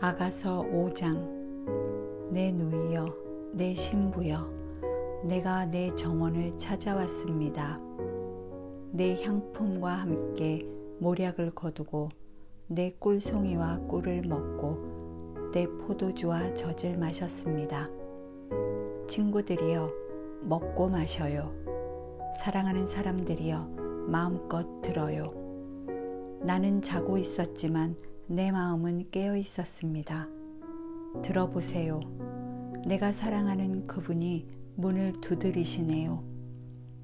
아가서 5장 내 누이여 내 신부여 내가 내 정원을 찾아왔습니다. 내 향품과 함께 모략을 거두고 내 꿀송이와 꿀을 먹고 내 포도주와 젖을 마셨습니다. 친구들이여 먹고 마셔요. 사랑하는 사람들이여 마음껏 들어요. 나는 자고 있었지만 내 마음은 깨어 있었습니다. 들어보세요. 내가 사랑하는 그분이 문을 두드리시네요.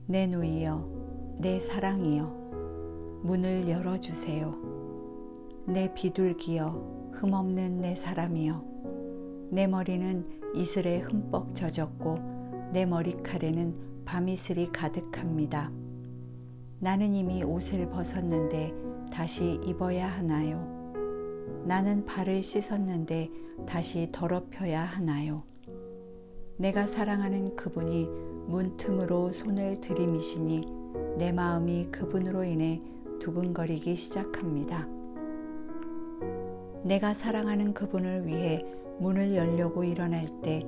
내 누이여, 내 사랑이여, 문을 열어주세요. 내 비둘기여, 흠없는 내 사람이여, 내 머리는 이슬에 흠뻑 젖었고, 내 머리칼에는 밤이슬이 가득합니다. 나는 이미 옷을 벗었는데 다시 입어야 하나요? 나는 발을 씻었는데 다시 더럽혀야 하나요? 내가 사랑하는 그분이 문틈으로 손을 들이미시니 내 마음이 그분으로 인해 두근거리기 시작합니다. 내가 사랑하는 그분을 위해 문을 열려고 일어날 때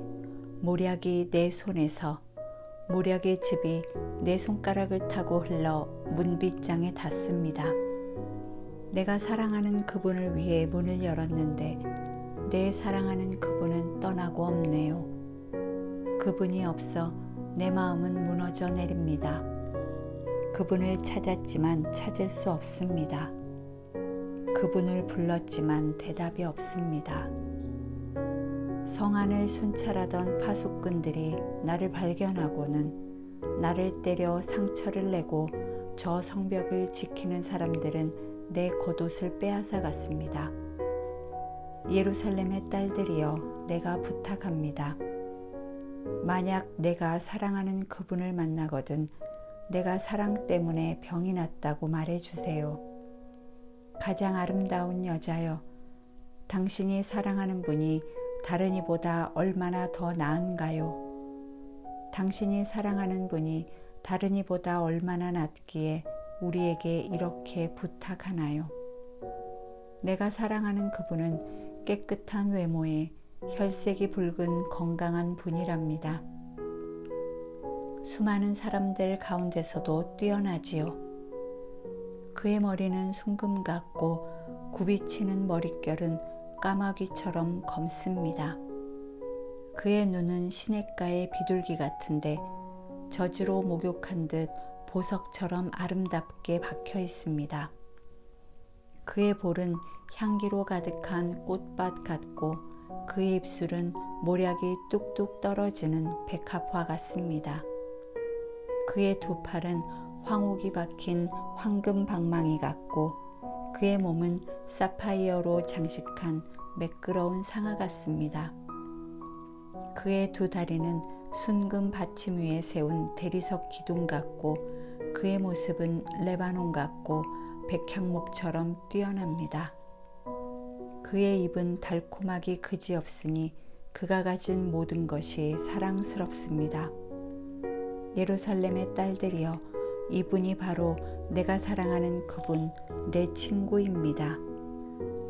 모략이 내 손에서 모략의 즙이 내 손가락을 타고 흘러 문빗장에 닿습니다. 내가 사랑하는 그분을 위해 문을 열었는데 내 사랑하는 그분은 떠나고 없네요. 그분이 없어 내 마음은 무너져 내립니다. 그분을 찾았지만 찾을 수 없습니다. 그분을 불렀지만 대답이 없습니다. 성안을 순찰하던 파수꾼들이 나를 발견하고는 나를 때려 상처를 내고 저 성벽을 지키는 사람들은 내 겉옷을 빼앗아 갔습니다. 예루살렘의 딸들이여 내가 부탁합니다. 만약 내가 사랑하는 그분을 만나거든 내가 사랑 때문에 병이 났다고 말해 주세요. 가장 아름다운 여자여, 당신이 사랑하는 분이 다른 이보다 얼마나 더 나은가요? 당신이 사랑하는 분이 다른 이보다 얼마나 낫기에 우리에게 이렇게 부탁하나요? 내가 사랑하는 그분은 깨끗한 외모에 혈색이 붉은 건강한 분이랍니다. 수많은 사람들 가운데서도 뛰어나지요. 그의 머리는 순금 같고 굽이치는 머릿결은 까마귀처럼 검습니다. 그의 눈은 시냇가의 비둘기 같은데 저지로 목욕한 듯 보석처럼 아름답게 박혀 있습니다. 그의 볼은 향기로 가득한 꽃밭 같고 그의 입술은 모략이 뚝뚝 떨어지는 백합화 같습니다. 그의 두 팔은 황옥이 박힌 황금 방망이 같고 그의 몸은 사파이어로 장식한 매끄러운 상아 같습니다. 그의 두 다리는 순금 받침 위에 세운 대리석 기둥 같고 그의 모습은 레바논 같고 백향목처럼 뛰어납니다. 그의 입은 달콤하기 그지없으니 그가 가진 모든 것이 사랑스럽습니다. 예루살렘의 딸들이여 이분이 바로 내가 사랑하는 그분 내 친구입니다.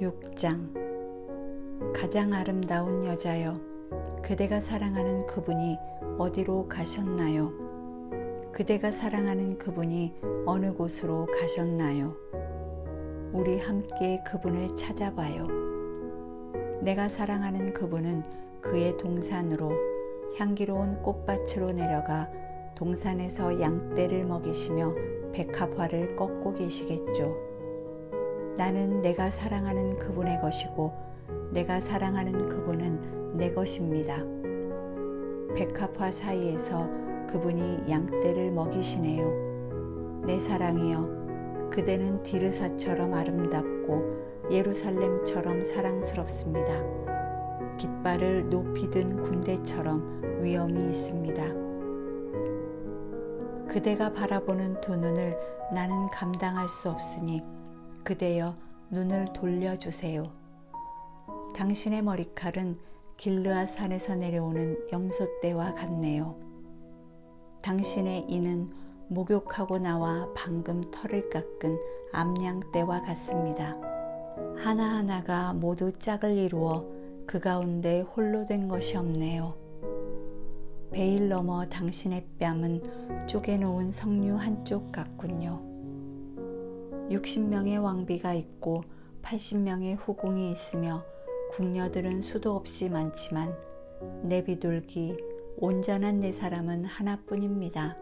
6장 가장 아름다운 여자여 그대가 사랑하는 그분이 어디로 가셨나요? 그대가 사랑하는 그분이 어느 곳으로 가셨나요? 우리 함께 그분을 찾아봐요. 내가 사랑하는 그분은 그의 동산으로 향기로운 꽃밭으로 내려가 동산에서 양떼를 먹이시며 백합화를 꺾고 계시겠죠. 나는 내가 사랑하는 그분의 것이고 내가 사랑하는 그분은 내 것입니다. 백합화 사이에서 그분이 양떼를 먹이시네요. 내 사랑이여, 그대는 디르사처럼 아름답고 예루살렘처럼 사랑스럽습니다. 깃발을 높이 든 군대처럼 위엄이 있습니다. 그대가 바라보는 두 눈을 나는 감당할 수 없으니 그대여 눈을 돌려주세요. 당신의 머리칼은 길르아 산에서 내려오는 염소 떼와 같네요. 당신의 이는 목욕하고 나와 방금 털을 깎은 암양떼와 같습니다. 하나하나가 모두 짝을 이루어 그 가운데 홀로 된 것이 없네요. 베일 넘어 당신의 뺨은 쪼개놓은 석류 한쪽 같군요. 60명의 왕비가 있고 80명의 후궁이 있으며 궁녀들은 수도 없이 많지만 내 비둘기 온전한 내 사람은 하나뿐입니다.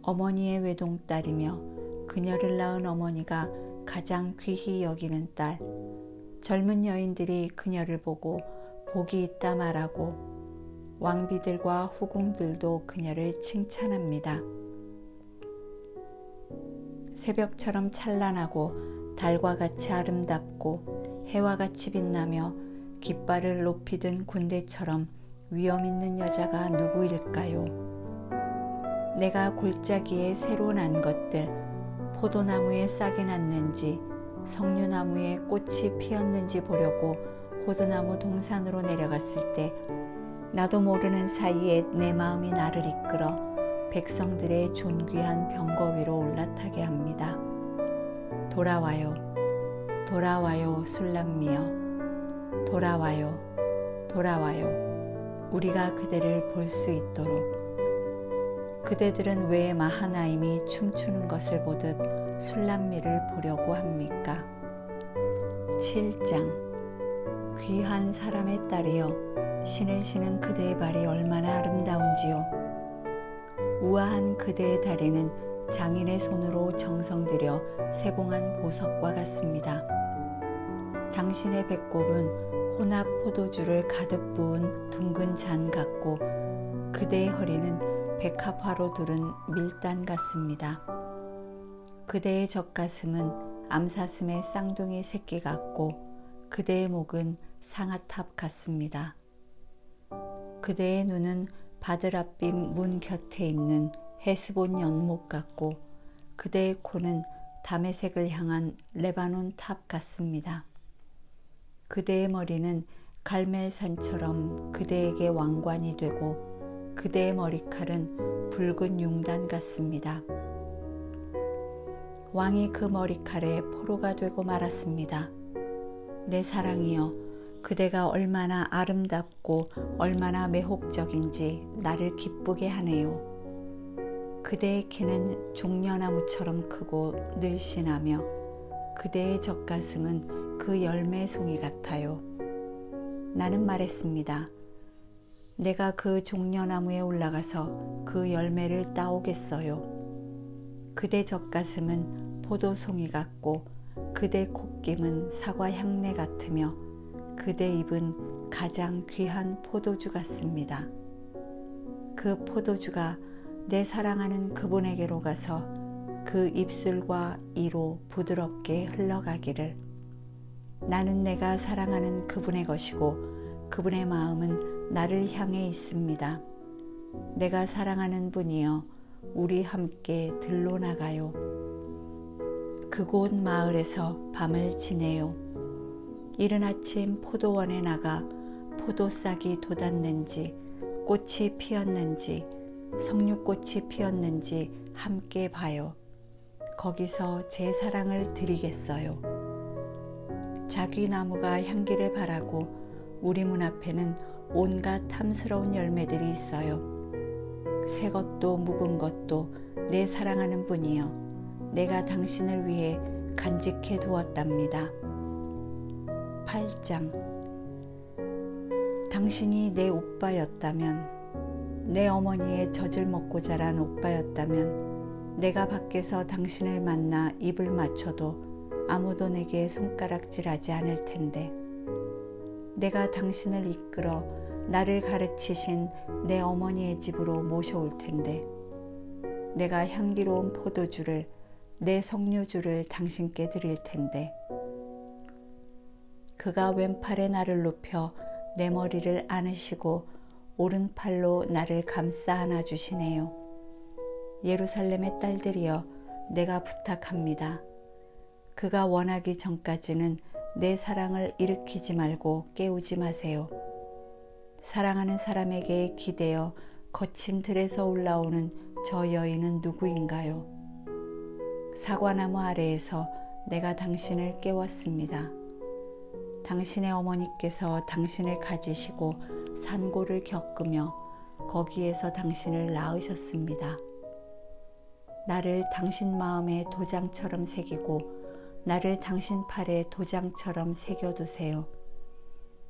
어머니의 외동딸이며 그녀를 낳은 어머니가 가장 귀히 여기는 딸. 젊은 여인들이 그녀를 보고 복이 있다 말하고 왕비들과 후궁들도 그녀를 칭찬합니다. 새벽처럼 찬란하고 달과 같이 아름답고 해와 같이 빛나며 깃발을 높이 든 군대처럼 위엄 있는 여자가 누구일까요? 내가 골짜기에 새로 난 것들, 포도나무에 싹이 났는지, 석류나무에 꽃이 피었는지 보려고 호두나무 동산으로 내려갔을 때, 나도 모르는 사이에 내 마음이 나를 이끌어 백성들의 존귀한 병거 위로 올라타게 합니다. 돌아와요, 돌아와요, 술람미여, 돌아와요, 돌아와요. 우리가 그대를 볼 수 있도록. 그대들은 왜 마하나임이 춤추는 것을 보듯 술람미를 보려고 합니까? 7장 귀한 사람의 딸이여 신을 신은 그대의 발이 얼마나 아름다운지요 우아한 그대의 다리는 장인의 손으로 정성 들여 세공한 보석과 같습니다. 당신의 배꼽은 혼합 포도주를 가득 부은 둥근 잔 같고 그대의 허리는 백합화로 두른 밀단 같습니다. 그대의 젖가슴은 암사슴의 쌍둥이 새끼 같고 그대의 목은 상아탑 같습니다. 그대의 눈은 바드랏빛 문 곁에 있는 헤스본 연못 같고 그대의 코는 담에색을 향한 레바논 탑 같습니다. 그대의 머리는 갈멜산처럼 그대에게 왕관이 되고 그대의 머리칼은 붉은 융단 같습니다. 왕이 그 머리칼에 포로가 되고 말았습니다. 내 사랑이여, 그대가 얼마나 아름답고 얼마나 매혹적인지 나를 기쁘게 하네요. 그대의 키는 종려나무처럼 크고 늘씬하며 그대의 젖가슴은 그 열매 송이 같아요. 나는 말했습니다. 내가 그 종려나무에 올라가서 그 열매를 따오겠어요. 그대 젖가슴은 포도송이 같고 그대 콧김은 사과 향내 같으며 그대 입은 가장 귀한 포도주 같습니다. 그 포도주가 내 사랑하는 그분에게로 가서 그 입술과 이로 부드럽게 흘러가기를 나는 내가 사랑하는 그분의 것이고 그분의 마음은 나를 향해 있습니다. 내가 사랑하는 분이여 우리 함께 들로 나가요. 그곳 마을에서 밤을 지내요. 이른 아침 포도원에 나가 포도싹이 돋았는지 꽃이 피었는지 석류꽃이 피었는지 함께 봐요. 거기서 제 사랑을 드리겠어요. 자귀 나무가 향기를 바라고 우리 문 앞에는 온갖 탐스러운 열매들이 있어요. 새 것도 묵은 것도 내 사랑하는 분이여 내가 당신을 위해 간직해 두었답니다. 8장 당신이 내 오빠였다면 내 어머니의 젖을 먹고 자란 오빠였다면 내가 밖에서 당신을 만나 입을 맞춰도 아무도 내게 손가락질하지 않을 텐데. 내가 당신을 이끌어 나를 가르치신 내 어머니의 집으로 모셔올 텐데. 내가 향기로운 포도주를 내 석류주를 당신께 드릴 텐데. 그가 왼팔에 나를 눕혀 내 머리를 안으시고 오른팔로 나를 감싸 안아 주시네요. 예루살렘의 딸들이여 내가 부탁합니다. 그가 원하기 전까지는 내 사랑을 일으키지 말고 깨우지 마세요. 사랑하는 사람에게 기대어 거친 들에서 올라오는 저 여인은 누구인가요? 사과나무 아래에서 내가 당신을 깨웠습니다. 당신의 어머니께서 당신을 가지시고 산고를 겪으며 거기에서 당신을 낳으셨습니다. 나를 당신 마음에 도장처럼 새기고 나를 당신 팔에 도장처럼 새겨두세요.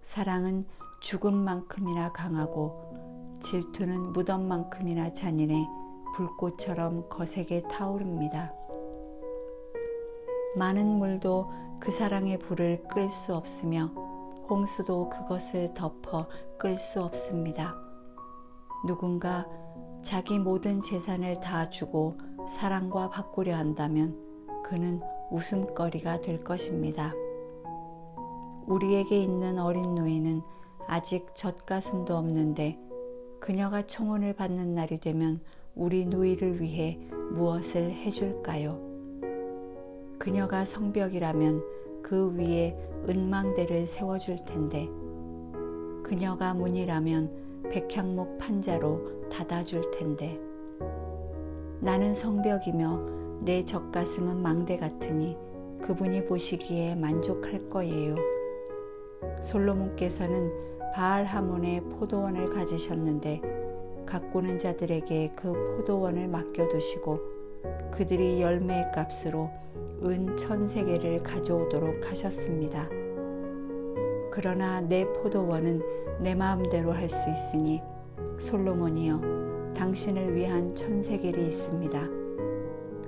사랑은 죽음만큼이나 강하고 질투는 무덤만큼이나 잔인해 불꽃처럼 거세게 타오릅니다. 많은 물도 그 사랑의 불을 끌 수 없으며 홍수도 그것을 덮어 끌 수 없습니다. 누군가 자기 모든 재산을 다 주고 사랑과 바꾸려 한다면 그는 웃음거리가 될 것입니다. 우리에게 있는 어린 노인은 아직 젖가슴도 없는데 그녀가 청혼을 받는 날이 되면 우리 누이를 위해 무엇을 해줄까요? 그녀가 성벽이라면 그 위에 은망대를 세워줄 텐데 그녀가 문이라면 백향목 판자로 닫아줄 텐데 나는 성벽이며 내 젖가슴은 망대 같으니 그분이 보시기에 만족할 거예요. 솔로몬께서는 바알 하몬의 포도원을 가지셨는데 가꾸는 자들에게 그 포도원을 맡겨두시고 그들이 열매의 값으로 은 천세계를 가져오도록 하셨습니다. 그러나 내 포도원은 내 마음대로 할 수 있으니 솔로몬이여 당신을 위한 천세겔이 있습니다.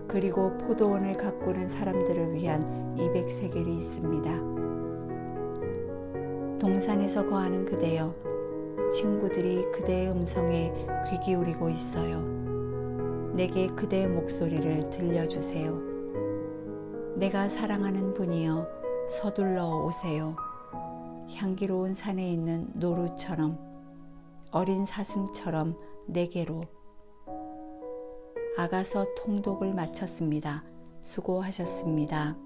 그리고 포도원을 가꾸는 사람들을 위한 200세겔이 있습니다. 동산에서 거하는 그대여 친구들이 그대의 음성에 귀 기울이고 있어요. 내게 그대의 목소리를 들려주세요. 내가 사랑하는 분이여 서둘러 오세요. 향기로운 산에 있는 노루처럼 어린 사슴처럼 내게로 아가서 통독을 마쳤습니다. 수고하셨습니다.